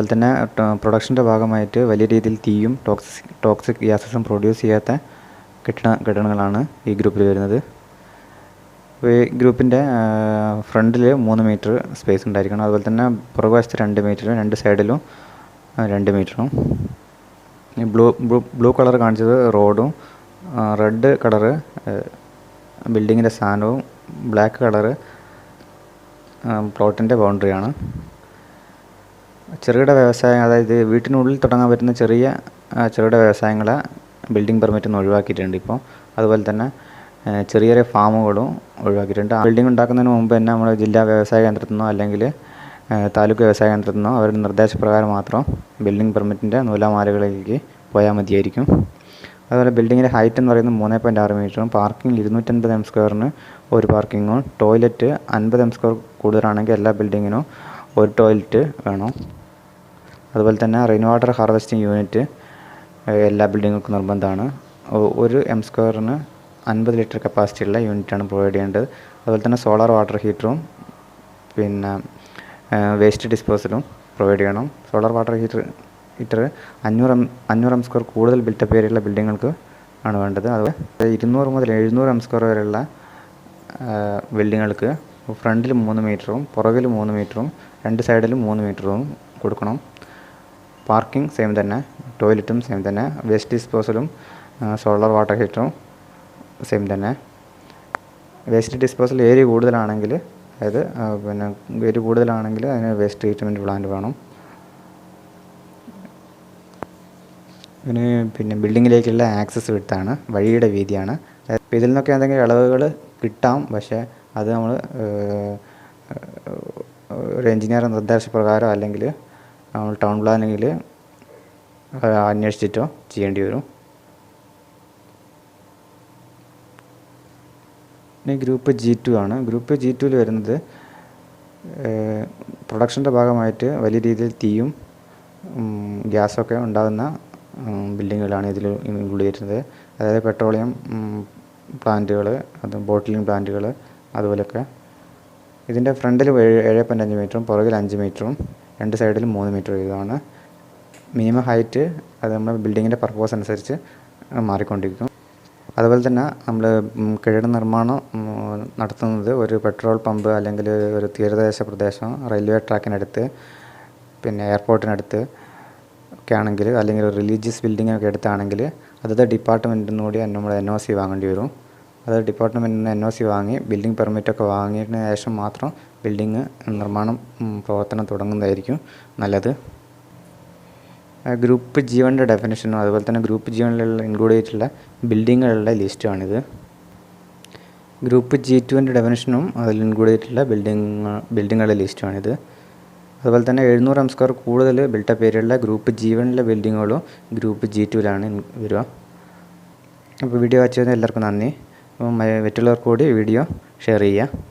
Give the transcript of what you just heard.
അതുപോലെ തന്നെ പ്രൊഡക്ഷന്റെ ഭാഗമായിട്ട് വലിയ രീതിയിൽ തീയും ടോക്സിക് ടോക്സിക് ഗ്യാസസും പ്രൊഡ്യൂസ് ചെയ്യാത്ത കെട്ടിട കെട്ടിടങ്ങളാണ് ഈ ഗ്രൂപ്പിൽ വരുന്നത്. ഈ ഗ്രൂപ്പിന്റെ ഫ്രണ്ടിൽ മൂന്ന് മീറ്റർ സ്പേസ് ഉണ്ടായിരിക്കണം. അതുപോലെ തന്നെ പുറകുവശത്ത് രണ്ട് മീറ്ററും രണ്ട് സൈഡിലും രണ്ട് മീറ്ററും. ഈ ബ്ലൂ ബ്ലൂ ബ്ലൂ കളർ കാണിച്ചത് റോഡും റെഡ് കളറ് ബിൽഡിങ്ങിന്റെ സ്ഥാനവും ബ്ലാക്ക് കളറ് പ്ലോട്ടിന്റെ ബൗണ്ടറിയാണ് ചെറുകിട വ്യവസായം അതായത് വീട്ടിനുള്ളിൽ തുടങ്ങാൻ പറ്റുന്ന ചെറിയ ചെറുകിട വ്യവസായങ്ങളെ ബിൽഡിംഗ് പെർമിറ്റിൽ നിന്ന് ഒഴിവാക്കിയിട്ടുണ്ട് ഇപ്പോൾ. അതുപോലെ തന്നെ ചെറിയ ചെറിയ ഫാമുകളും ഒഴിവാക്കിയിട്ടുണ്ട്. ബിൽഡിംഗ് ഉണ്ടാക്കുന്നതിന് മുമ്പ് തന്നെ നമ്മൾ ജില്ലാ വ്യവസായ കേന്ദ്രത്തിൽ നിന്നോ അല്ലെങ്കിൽ താലൂക്ക് വ്യവസായ കേന്ദ്രത്തിൽ നിന്നോ അവരുടെ നിർദ്ദേശപ്രകാരം മാത്രം ബിൽഡിംഗ് പെർമിറ്റിന്റെ നൂലാമാലകളിലേക്ക് പോയാൽ മതിയായിരിക്കും. അതുപോലെ ബിൽഡിങ്ങിന്റെ ഹൈറ്റ് എന്ന് പറയുന്നത് മൂന്ന് പോയിന്റ് ആറ് മീറ്ററും പാർക്കിംഗ് ഇരുന്നൂറ്റൻപത് എം സ്ക്വയറിന് ഒരു പാർക്കിങ്ങും ടോയ്ലറ്റ് അൻപത് എം സ്ക്വയർ കൂടുതലാണെങ്കിൽ എല്ലാ ബിൽഡിങ്ങിനും ഒരു ടോയ്ലറ്റ് വേണം. അതുപോലെ തന്നെ റെയിൻ വാട്ടർ ഹാർവെസ്റ്റിംഗ് യൂണിറ്റ് എല്ലാ ബിൽഡിങ്ങുകൾക്കും നിർബന്ധമാണ്. ഒരു എം സ്ക്വയറിന് അൻപത് ലിറ്റർ കപ്പാസിറ്റി ഉള്ള യൂണിറ്റാണ് പ്രൊവൈഡ് ചെയ്യേണ്ടത്. അതുപോലെ തന്നെ സോളാർ വാട്ടർ ഹീറ്ററും പിന്നെ വേസ്റ്റ് ഡിസ്പോസലും പ്രൊവൈഡ് ചെയ്യണം. സോളാർ വാട്ടർ ഹീറ്റർ ഹീറ്റർ അഞ്ഞൂറ് എം അഞ്ഞൂറ് എം സ്ക്വയർ കൂടുതൽ ബിൽട്ടപ്പ് ഏരിയയുള്ള ബിൽഡിങ്ങുകൾക്ക് ആണ് വേണ്ടത്. അതുപോലെ ഇരുന്നൂറ് മുതൽ എഴുന്നൂറ് എം സ്ക്വയർ വരെയുള്ള ബിൽഡിങ്ങുകൾക്ക് ഫ്രണ്ടിൽ മൂന്ന് മീറ്ററും പുറകിൽ മൂന്ന് മീറ്ററും രണ്ട് സൈഡിലും മൂന്ന് മീറ്ററും കൊടുക്കണം. പാർക്കിംഗ് സെയിം തന്നെ ടോയ്ലറ്റും സെയിം തന്നെ വേസ്റ്റ് ഡിസ്പോസലും സോളാർ വാട്ടർ ഹീറ്ററും സെയിം തന്നെ. വേസ്റ്റ് ഡിസ്പോസൽ ഏരിയ കൂടുതലാണെങ്കിൽ അതായത് പിന്നെ ഏരിയ കൂടുതലാണെങ്കിൽ അതിന് വേസ്റ്റ് ട്രീറ്റ്മെന്റ് പ്ലാന്റ് വേണം. ഇതിന് പിന്നെ ബിൽഡിങ്ങിലേക്കുള്ള ആക്സസ് വിട്ടാണ് വഴിയുടെ വീതിയാണ്. അതായത് ഇതിൽ നിന്നൊക്കെ എന്തെങ്കിലും ഇളവുകൾ കിട്ടാം പക്ഷേ അത് നമ്മൾ ഒരു എഞ്ചിനീയർ നിർദ്ദേശപ്രകാരം അല്ലെങ്കിൽ നമ്മൾ ടൗൺ പ്ലാനിങ്ങിൽ അന്വേഷിച്ചിട്ടോ ചെയ്യേണ്ടി വരും. ഇനി ഗ്രൂപ്പ് ജി ടു ആണ്. ഗ്രൂപ്പ് ജി ടുവിൽ വരുന്നത് പ്രൊഡക്ഷന്റെ ഭാഗമായിട്ട് വലിയ രീതിയിൽ തീയും ഗ്യാസൊക്കെ ഉണ്ടാകുന്ന ബിൽഡിങ്ങുകളാണ് ഇതിൽ ഇൻക്ലൂഡ് ചെയ്തിരുന്നത്. അതായത് പെട്രോളിയം പ്ലാന്റുകൾ അത് ബോട്ടിലിംഗ് പ്ലാന്റുകൾ അതുപോലെയൊക്കെ ഇതിന്റെ ഫ്രണ്ടിൽ ഏഴ് ഏഴ് പോയിന്റ് അഞ്ച് മീറ്ററും പുറകിൽ അഞ്ച് മീറ്ററും രണ്ട് സൈഡിലും മൂന്ന് മീറ്റർ വീതമാണ്. മിനിമം ഹൈറ്റ് അത് നമ്മുടെ ബിൽഡിങ്ങിന്റെ പർപ്പസ് അനുസരിച്ച് മാറിക്കൊണ്ടിരിക്കും. അതുപോലെ തന്നെ നമ്മൾ കെട്ടിട നിർമ്മാണം നടത്തുന്നത് ഒരു പെട്രോൾ പമ്പ് അല്ലെങ്കിൽ ഒരു തീരദേശ പ്രദേശം റെയിൽവേ ട്രാക്കിനടുത്ത് പിന്നെ എയർപോർട്ടിനടുത്ത് ഒക്കെ ആണെങ്കിൽ അല്ലെങ്കിൽ റിലീജിയസ് ബിൽഡിങ്ങൊക്കെ അടുത്താണെങ്കിൽ അതത് ഡിപ്പാർട്ട്മെന്റിൽ നിന്ന് കൂടി നമ്മൾ എൻ ഒ സി വാങ്ങേണ്ടി വരും. അത് ഡിപ്പാർട്ട്മെന്റിൽ നിന്ന് എൻ ഒ സി വാങ്ങി ബിൽഡിംഗ് പെർമിറ്റൊക്കെ വാങ്ങിയതിന് ശേഷം മാത്രം ബിൽഡിങ് നിർമ്മാണം പ്രവർത്തനം തുടങ്ങുന്നതായിരിക്കും നല്ലത്. ഗ്രൂപ്പ് ജീവന്റെ ഡെഫിനേഷനും അതുപോലെ തന്നെ ഗ്രൂപ്പ് ജീവനിലുള്ള ഇൻക്ലൂഡ് ചെയ്തിട്ടുള്ള ബിൽഡിങ്ങുകളുടെ ലിസ്റ്റുമാണിത് ഗ്രൂപ്പ് ജി ടുവിന്റെ ഡെഫിനേഷനും അതിൽ ഇൻക്ലൂഡ് ചെയ്തിട്ടുള്ള ബിൽഡിങ് ബിൽഡിങ്ങുകളുടെ ലിസ്റ്റുമാണിത് അതുപോലെ തന്നെ എഴുന്നൂറ് എം സ്ക്വയർ കൂടുതൽ ബിൽട്ടപ്പ് ഏരിയയുള്ള ഗ്രൂപ്പ് ജീവനിലെ ബിൽഡിങ്ങുകളും ഗ്രൂപ്പ് ജി ടുവിലാണ് വരിക. അപ്പോൾ വീഡിയോ വാച്ച് ചെയ്തതിന് എല്ലാവർക്കും നന്ദി. മറ്റുള്ളവർക്ക് കൂടി വീഡിയോ ഷെയർ ചെയ്യുക.